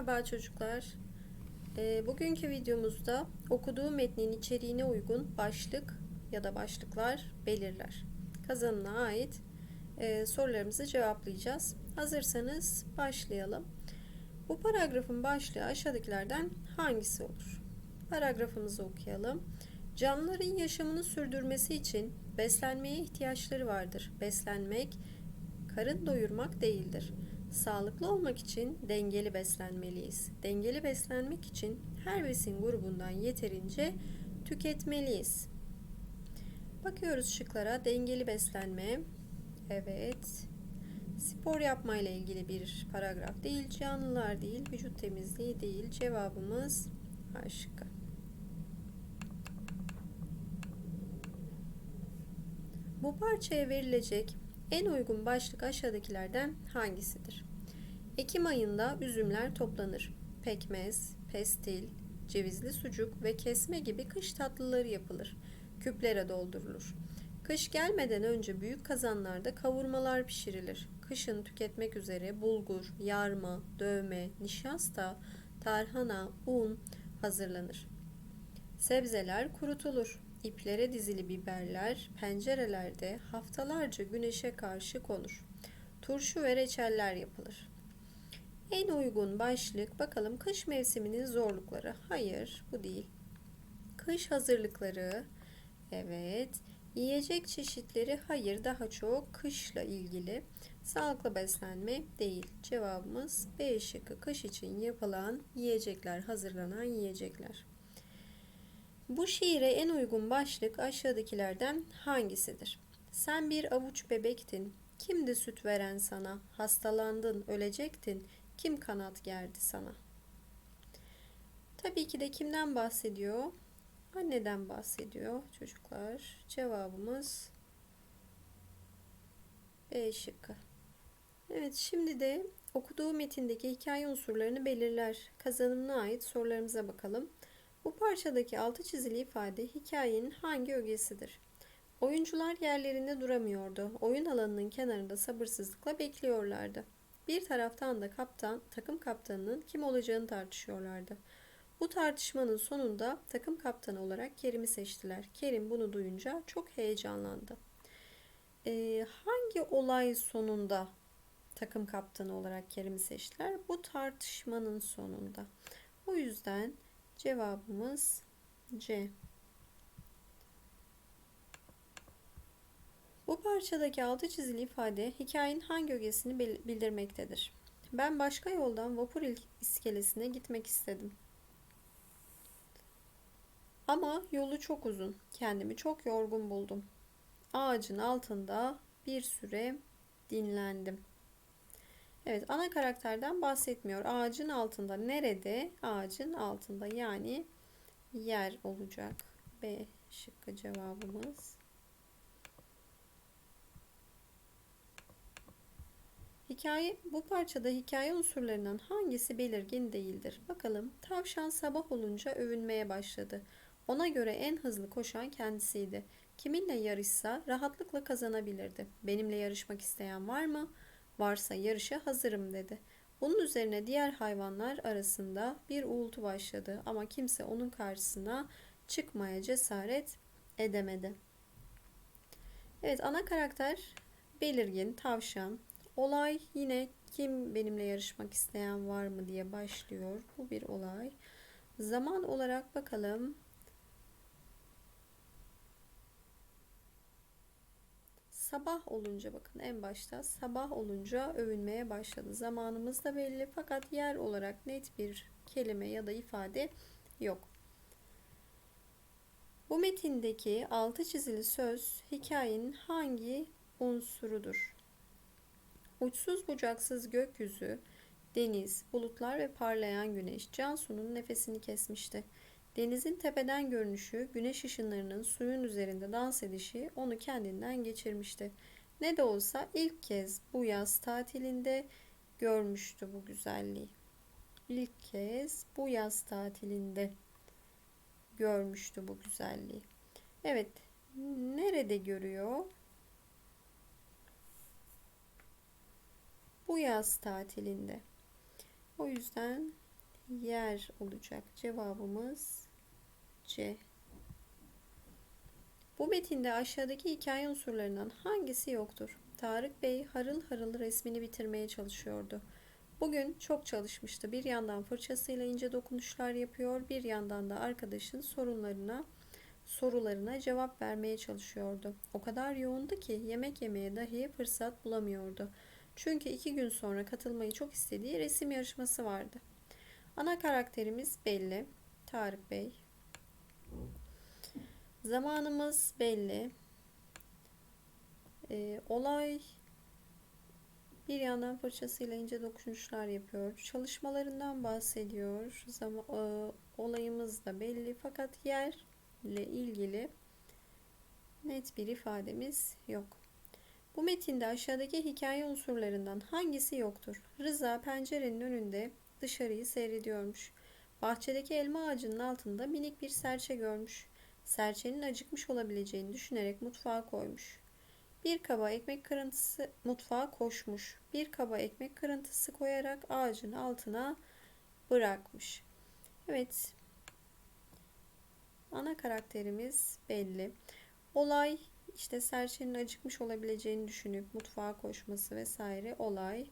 Merhaba çocuklar. Ee, bugünkü videomuzda okuduğu metnin içeriğine uygun başlık ya da başlıklar belirler. Kazanına ait e, sorularımızı cevaplayacağız. Hazırsanız başlayalım. Bu paragrafın başlığı aşağıdakilerden hangisi olur? Paragrafımızı okuyalım. Canlıların yaşamını sürdürmesi için beslenmeye ihtiyaçları vardır. Beslenmek, karın doyurmak değildir. Sağlıklı olmak için dengeli beslenmeliyiz. Dengeli beslenmek için her besin grubundan yeterince tüketmeliyiz. Bakıyoruz şıklara. Dengeli beslenme. Evet. Spor yapma ile ilgili bir paragraf değil. Canlılar değil. Vücut temizliği değil. Cevabımız A şıkkı. Bu parçaya verilecek en uygun başlık aşağıdakilerden hangisidir? Ekim ayında üzümler toplanır. Pekmez, pestil, cevizli sucuk ve kesme gibi kış tatlıları yapılır. Küplere doldurulur. Kış gelmeden önce büyük kazanlarda kavurmalar pişirilir. Kışın tüketmek üzere bulgur, yarma, dövme, nişasta, tarhana, un hazırlanır. Sebzeler kurutulur. İplere dizili biberler pencerelerde haftalarca güneşe karşı konur. Turşu ve reçeller yapılır. En uygun başlık bakalım kış mevsiminin zorlukları. Hayır, bu değil. Kış hazırlıkları. Evet. Yiyecek çeşitleri hayır daha çok kışla ilgili. Sağlıklı beslenme değil. Cevabımız B şıkkı. Kış için yapılan yiyecekler, hazırlanan yiyecekler. Bu şiire en uygun başlık aşağıdakilerden hangisidir? Sen bir avuç bebektin. Kimdi süt veren sana? Hastalandın, ölecektin. Kim kanat gerdi sana? Tabii ki de kimden bahsediyor? Anneden bahsediyor çocuklar. Cevabımız B şıkkı. Evet şimdi de okuduğu metindeki hikaye unsurlarını belirler. Kazanımına ait sorularımıza bakalım. Bu parçadaki altı çizili ifade hikayenin hangi ögesidir? Oyuncular yerlerinde duramıyordu. Oyun alanının kenarında sabırsızlıkla bekliyorlardı. Bir taraftan da kaptan, takım kaptanının kim olacağını tartışıyorlardı. Bu tartışmanın sonunda takım kaptanı olarak Kerim'i seçtiler. Kerim bunu duyunca çok heyecanlandı. Ee, hangi olay sonunda takım kaptanı olarak Kerim'i seçtiler? Bu tartışmanın sonunda. O yüzden Cevabımız C. Bu parçadaki altı çizili ifade hikayenin hangi ögesini bildirmektedir? Ben başka yoldan vapur iskelesine gitmek istedim. Ama yolu çok uzun. Kendimi çok yorgun buldum. Ağacın altında bir süre dinlendim. Evet ana karakterden bahsetmiyor. Ağacın altında nerede? Ağacın altında yani yer olacak. B şıkkı cevabımız. Hikaye bu parçada hikaye unsurlarından hangisi belirgin değildir? Bakalım. Tavşan sabah olunca övünmeye başladı. Ona göre en hızlı koşan kendisiydi. Kiminle yarışsa rahatlıkla kazanabilirdi. Benimle yarışmak isteyen var mı? Varsa yarışa hazırım dedi. Bunun üzerine diğer hayvanlar arasında bir uğultu başladı ama kimse onun karşısına çıkmaya cesaret edemedi. Evet ana karakter belirgin tavşan. Olay yine kim benimle yarışmak isteyen var mı diye başlıyor. Bu bir olay. Zaman olarak bakalım. Sabah olunca bakın en başta sabah olunca övünmeye başladı. Zamanımız da belli fakat yer olarak net bir kelime ya da ifade yok. Bu metindeki altı çizili söz hikayenin hangi unsurudur? Uçsuz bucaksız gökyüzü, deniz, bulutlar ve parlayan güneş Cansu'nun nefesini kesmişti. Denizin tepeden görünüşü, güneş ışınlarının suyun üzerinde dans edişi onu kendinden geçirmişti. Ne de olsa ilk kez bu yaz tatilinde görmüştü bu güzelliği. İlk kez bu yaz tatilinde görmüştü bu güzelliği. Evet, nerede görüyor? Bu yaz tatilinde. O yüzden yer olacak. Cevabımız C. Bu metinde aşağıdaki hikaye unsurlarından hangisi yoktur? Tarık Bey harıl harıl resmini bitirmeye çalışıyordu. Bugün çok çalışmıştı. Bir yandan fırçasıyla ince dokunuşlar yapıyor, bir yandan da arkadaşın sorunlarına sorularına cevap vermeye çalışıyordu. O kadar yoğundu ki yemek yemeye dahi fırsat bulamıyordu. Çünkü iki gün sonra katılmayı çok istediği resim yarışması vardı. Ana karakterimiz belli. Tarık Bey. Zamanımız belli. Ee, olay bir yandan fırçasıyla ince dokunuşlar yapıyor. Çalışmalarından bahsediyor. Zaman, e, olayımız da belli fakat yerle ilgili net bir ifademiz yok. Bu metinde aşağıdaki hikaye unsurlarından hangisi yoktur? Rıza pencerenin önünde dışarıyı seyrediyormuş. Bahçedeki elma ağacının altında minik bir serçe görmüş. Serçenin acıkmış olabileceğini düşünerek mutfağa koymuş. Bir kaba ekmek kırıntısı mutfağa koşmuş. Bir kaba ekmek kırıntısı koyarak ağacın altına bırakmış. Evet. Ana karakterimiz belli. Olay işte serçenin acıkmış olabileceğini düşünüp mutfağa koşması vesaire olay.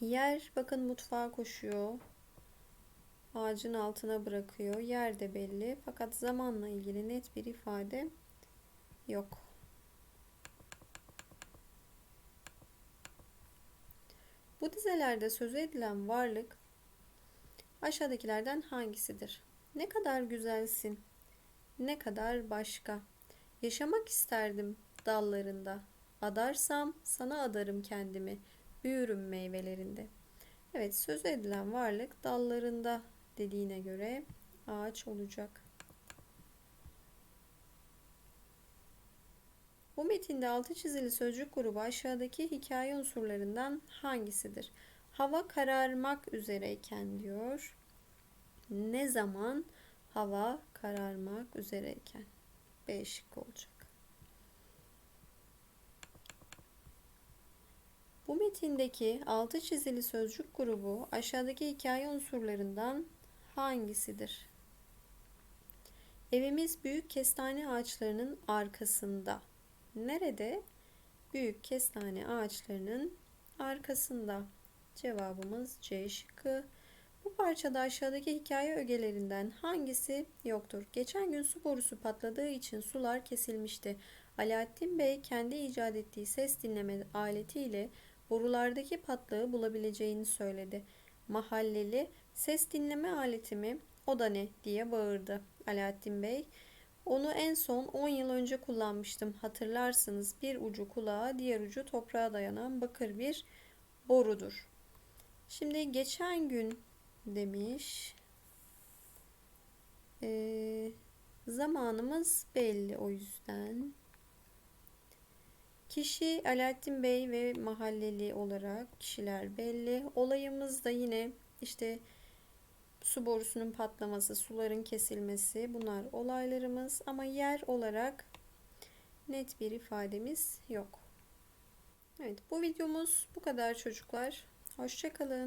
Yer bakın mutfağa koşuyor. Ağacın altına bırakıyor. Yer de belli. Fakat zamanla ilgili net bir ifade yok. Bu dizelerde sözü edilen varlık aşağıdakilerden hangisidir? Ne kadar güzelsin. Ne kadar başka. Yaşamak isterdim dallarında. Adarsam sana adarım kendimi. Büyürüm meyvelerinde. Evet söz edilen varlık dallarında dediğine göre ağaç olacak. Bu metinde altı çizili sözcük grubu aşağıdaki hikaye unsurlarından hangisidir? Hava kararmak üzereyken diyor. Ne zaman hava kararmak üzereyken? B şıkkı olacak. Bu metindeki altı çizili sözcük grubu aşağıdaki hikaye unsurlarından hangisidir? Evimiz büyük kestane ağaçlarının arkasında. Nerede? Büyük kestane ağaçlarının arkasında. Cevabımız C şıkkı. Bu parçada aşağıdaki hikaye ögelerinden hangisi yoktur? Geçen gün su borusu patladığı için sular kesilmişti. Alaaddin Bey kendi icat ettiği ses dinleme aletiyle borulardaki patlağı bulabileceğini söyledi. Mahalleli ses dinleme aletimi o da ne diye bağırdı Alaaddin Bey. Onu en son 10 yıl önce kullanmıştım. Hatırlarsınız bir ucu kulağa diğer ucu toprağa dayanan bakır bir borudur. Şimdi geçen gün demiş. Ee, zamanımız belli o yüzden. Kişi Alaaddin Bey ve mahalleli olarak kişiler belli. Olayımız da yine işte su borusunun patlaması, suların kesilmesi bunlar olaylarımız ama yer olarak net bir ifademiz yok. Evet bu videomuz bu kadar çocuklar. Hoşçakalın.